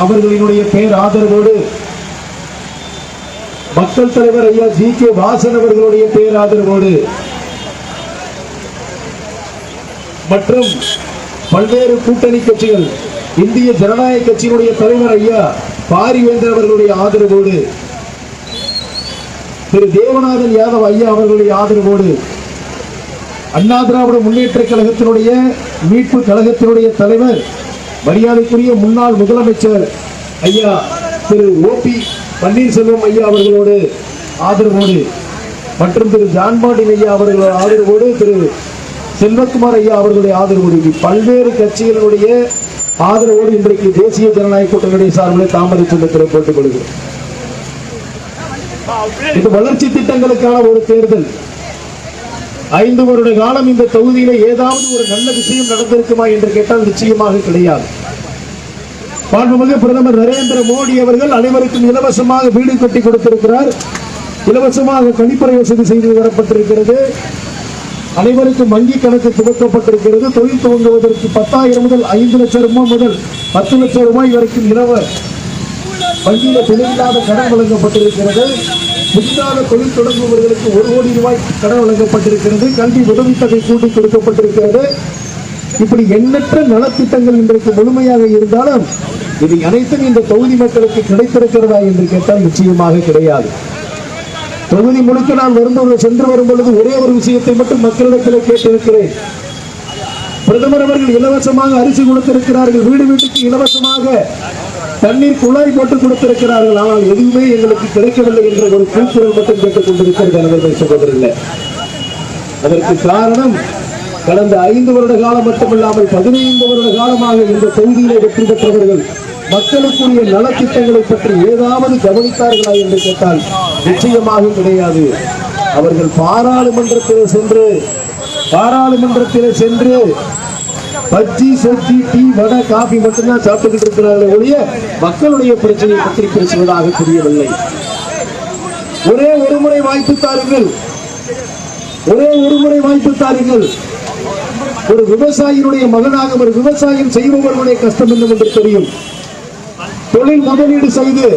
அவர்களினுடைய பெயர் ஆதரவோடு மக்கள் தலைவர் ஐயா ஜி கே வாசன் அவர்களுடைய பெயர் ஆதரவோடு மற்றும் பல்வேறு கூட்டணி கட்சிகள் இந்திய ஜனநாயக கட்சியினுடைய தலைவர் ஐயா பாரிவேந்தர் அவர்களுடைய ஆதரவோடு திரு தேவநாதன் யாதவ் ஐயா அவர்களுடைய ஆதரவோடு அண்ணா திராவிட முன்னேற்ற கழகத்தினுடைய மீட்பு கழகத்தினுடைய தலைவர் மரியாதைக்குரிய முன்னாள் முதலமைச்சர் ஐயா திரு ஓபி பன்னீர்செல்வம் ஐயா அவர்களோடு ஆதரவோடு மற்றும் திரு ஜான்பாண்டின் ஐயா அவர்களோட ஆதரவோடு திரு செல்வகுமார் ஐயா அவர்களுடைய ஆதரவோடு பல்வேறு கட்சிகளுடைய ஆதரவோடு இன்றைக்கு தேசிய ஜனநாயக கூட்டணியுடைய சார்பில் தாமரை சின்னத்தில் போட்டுக் கொள்கிறோம். இது வளர்ச்சி திட்டங்களுக்கான ஒரு தேர்தல். ஐந்து வருட காலம் இந்த தொகுதியில ஏதாவது ஒரு நல்ல விஷயம் நடந்திருக்குமா என்று கேட்டால் நிச்சயமாக கிடையாது. மாண்புமிகு பிரதமர் நரேந்திர மோடி அவர்கள் அனைவருக்கும் இலவசமாக வீடு கட்டி கொடுத்திருக்கிறார். இலவசமாக கழிப்பறை வசதி செய்து தரப்பட்டிருக்கிறது. அனைவருக்கும் வங்கி கணக்கு துவக்கப்பட்டிருக்கிறது. தொழில் துவங்குவதற்கு பத்தாயிரம் முதல் ஐந்து லட்சம் ரூபாய் முதல் பத்து லட்சம் ரூபாய் வரைக்கும் இலவ வங்கியில தொழிலில்லாத கடன் வழங்கப்பட்டிருக்கிறது. புதிதாக தொழில் தொடங்குபவர்களுக்கு ஒரு கோடி ரூபாய் கடன் வழங்கப்பட்டிருக்கிறது. கல்வி உதவித்தொகை கூட்டி கொடுக்கப்பட்டிருக்கிறது. இப்படி எண்ணற்ற நலத்திட்டங்கள் இன்றைக்கு முழுமையாக இருந்தாலும் இது அனைத்தும் இந்த தொகுதி மக்களுக்கு கிடைத்திருக்கிறதா என்று கேட்டால் நிச்சயமாக கிடையாது. தொகுதி முழுக்க நான் வரும்போது சென்று வரும் பொழுது ஒரே ஒரு விஷயத்தை மட்டும் மக்களிடத்தில் கேட்டிருக்கிறேன். பிரதமர் அவர்கள் இலவசமாக அரிசி கொடுத்திருக்கிறார்கள். வீடு வீட்டுக்கு இலவசமாக தண்ணீர் குழாய் போட்டு கொடுத்திருக்கிறார்கள். ஆனால் எதுவுமே எங்களுக்கு கிடைக்கவில்லை என்ற ஒரு கூச்சல் மட்டும் கேட்டுக் கொண்டிருக்கிறது அனைவர்கள் சகோதரர்களே அதற்கு காரணம் கடந்த ஐந்து வருட காலம் மட்டுமில்லாமல் பதினைந்து வருட காலமாக இந்த தொகுதியிலே வெற்றி பெற்றவர்கள் மக்களுக்குரிய நலத்திட்டங்களை பற்றி ஏதாவது கவனித்தார்களா என்று கேட்டால் நிச்சயமாக கிடையாது. அவர்கள் பாராளுமன்றத்தில் சென்று பாராளுமன்றத்தில் சென்று பஜ்ஜி சொஜ்ஜி டீ வடை காஃபி மட்டும்தான் சாப்பிட்டுக்கிட்டு இருக்கிறார்களே ஒழிய மக்களுடைய பிரச்சனையை பற்றி பேசுவதாக தெரியவில்லை. ஒரே ஒரு முறை வாய்ப்பு தாருங்கள். ஒரே ஒரு முறை வாய்ப்பு தாருங்கள். ஒரு விவசாயியினுடைய மகனாக ஒரு விவசாயம் செய்பவர்களுடைய கஷ்டம் என்னவென்று தெரியும். தொழில் முதலீடு செய்து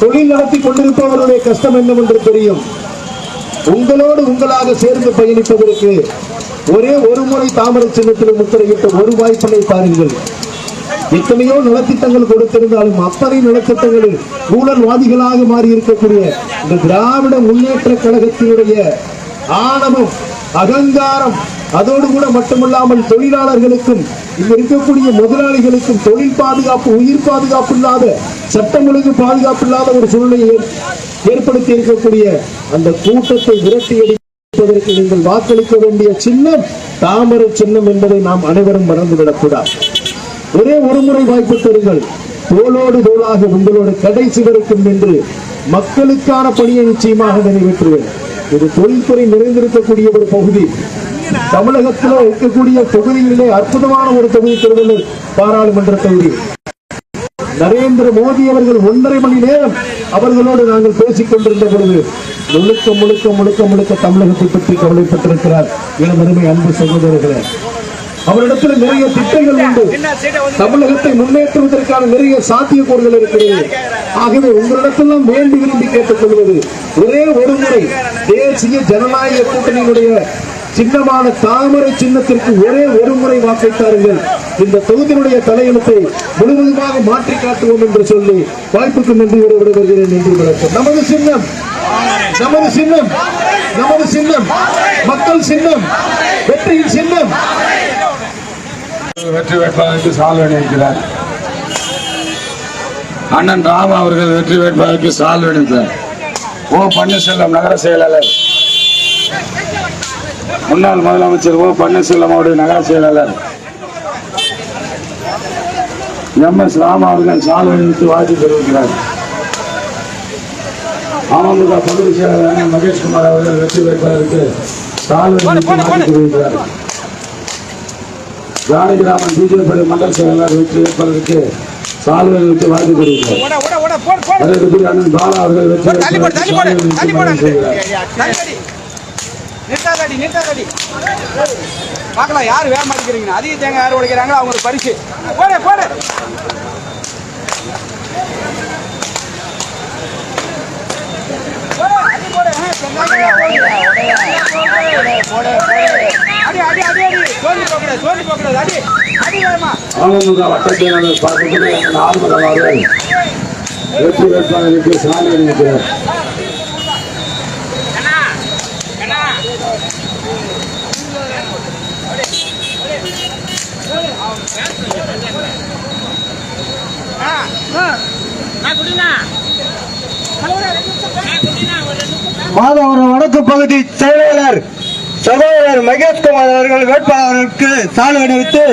தொழில் நடத்தி கொண்டிருப்பவருடைய கஷ்டம் என்னவென்று தெரியும். உங்களோடு உங்களாக சேர்ந்து பயணிப்பதற்கு ஒரே ஒரு முறை தாமரை சின்னத்தில் முத்திரையிட்ட ஒரு வாய்ப்பினை பாருங்கள். எத்தனையோ நலத்திட்டங்கள் கொடுத்திருந்தாலும் அத்தனை நலத்திட்டங்களில் ஊழல்வாதிகளாக மாறி இருக்கக்கூடிய இந்த திராவிட முன்னேற்ற கழகத்தினுடைய ஆணவம் அகங்காரம் அதோடு கூட மட்டுமல்லாமல் தொழிலாளர்களுக்கும் இங்கே இருக்கக்கூடிய முதலாளிகளுக்கும் தொழில் பாதுகாப்பு உயிர் பாதுகாப்பு இல்லாத சட்டம் ஒழுங்கு பாதுகாப்பு இல்லாத ஒரு சூழ்நிலையை ஏற்படுத்தி இருக்கக்கூடிய அந்த கூட்டத்தை விரட்டி அடிப்பதற்கு நீங்கள் வாக்களிக்க வேண்டிய சின்னம் தாமரை சின்னம் என்பதை நாம் அனைவரும் மறந்துவிடக்கூடாது. ஒரே ஒரு முறை வாய்ப்பு தருங்கள். தோளோடு தோளாக உங்களோட கடைசி வரைக்கும் நின்று மக்களுக்கான பணியை நிச்சயமாக நிறைவேற்றுவேன். இது தொழில்துறை நிறைந்திருக்கக்கூடிய ஒரு பகுதி. தமிழகத்தில் இருக்கக்கூடிய தொகுதிகளிலே அற்புதமான ஒரு தொகுதி திருவள்ளூர் பாராளுமன்ற தொகுதி. நரேந்திர மோடி அவர்கள் ஒன்றரை மணி நேரம் அவர்களோடு நாங்கள் பேசிக் கொண்டிருந்த பொழுது முழுக்க முழுக்க முழுக்க முழுக்க தமிழகத்தை பற்றி கவலைப்பட்டிருக்கிறார் என அருமை அன்பு சகோதரர்களே. அவரிடத்தில் நிறைய திட்டங்கள் உண்டு. தமிழகத்தை முன்னேற்றுவதற்கான நிறைய சாத்தியக்கூறுகள் இருக்கிறது. ஆகவே உங்களிடத்தெல்லாம் வேண்டி விரும்பி கேட்டுக்கொள்வது ஒரே ஒரு முறை தேசிய ஜனநாயக கூட்டணியினுடைய சின்னமான தாமரை சின்னத்திற்கு ஒரே ஒரு முறை வாக்களித்தார்கள் இந்த தொகுதியினுடைய தலையெழுத்தை முழுவதுமாக மாற்றி காட்டுவோம் என்று சொல்லி வாய்ப்புக்கு நன்றி கூற விடுகிறேன் என்று விளக்கம் நமது சின்னம் நமது சின்னம் நமது சின்னம் மக்கள் சின்னம் வெற்றியின் சின்னம். வெற்றி வேட்பாளருக்கு சால்வை அணிவிக்கிறார் அண்ணன் ராம அவர்கள் வெற்றி வேட்பாளருக்கு சால்வை அணிவித்தார் ஓ பன்னீர்செல்வம் நகர செயலாளர். முன்னாள் முதலமைச்சர் ஓ பன்னீர்செல்வம் அவருடைய நகர செயலாளர் எம் எஸ் ராம அவர்கள் சால்வை அணிவித்து வாழ்த்து தெரிவிக்கிறார். அமமுக பகுதி செயலாளர் அண்ணன் மகேஷ்குமார் அவர்கள் வெற்றி வேட்பாளருக்கு சால்வை அணிவித்து வாழ்த்து தெரிவிக்கிறார். ஜானகிராமன் பிஜேபி மண்டல செயலாளர் வெற்றி வேட்பாளருக்கு சால்வை வைத்து வாழ்த்து அண்ணன் பாலா அவர்கள் வெற்றி போடு, ரெடி நீட்டா ரெடி பார்க்கலாம் யார் வேக மாட்டேங்கிறீங்க அதிக தேங்காய் யார் உடைக்கிறாங்களோ அவங்களுக்கு பரிசு. போடு போடு. ஆனந்த வட்டத்தினர் பார்க்கக்கூடிய நான்கு வெற்றி வேட்பாளருக்கு சாலை அளிக்கிறார் மாதவரம் வடக்கு பகுதி செயலாளர் சகோதரர் மகேஷ்குமார் அவர்கள் வேட்பாளருக்கு சாலை அணிவித்து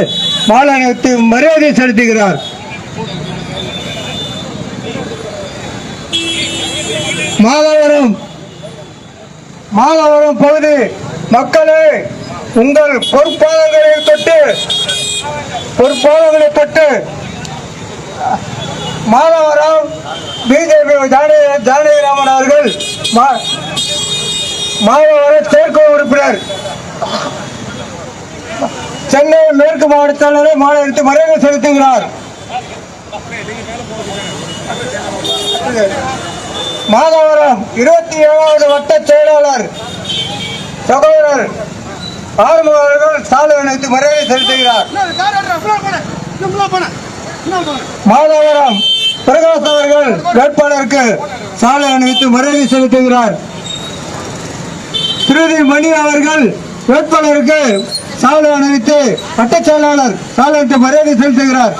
மாலை அணிவித்து மரியாதை செலுத்துகிறார். மாதவரம் மாதவரம் பகுதி மக்களே உங்கள் பொறுப்பாளர்களை தொட்டு பொறுப்பாளர்களை தொட்டு மாதவராவ் பிஜேபி ஜானகிராமன் அவர்கள் மா- மாதவரம் செயற்குழு உறுப்பினர். சென்னை மேற்கு மாவட்ட செயலரை மரியாதை செலுத்துகிறார். மாதவரம் இருபத்தி ஏழாவது வட்ட செயலாளர் சகோதரர் அவர்கள் சாலை அணைத்து மரியாதை செலுத்துகிறார். மாதவரம் பிரகாஷ் அவர்கள் வேட்பாளருக்கு சாலை அணிவித்து மரியாதை செலுத்துகிறார். ஸ்ருதி மணி அவர்கள் வேட்பாளருக்கு சாலை அணிவித்து வட்டச் செயலாளர் சாலை அணிவித்து மரியாதை செலுத்துகிறார்.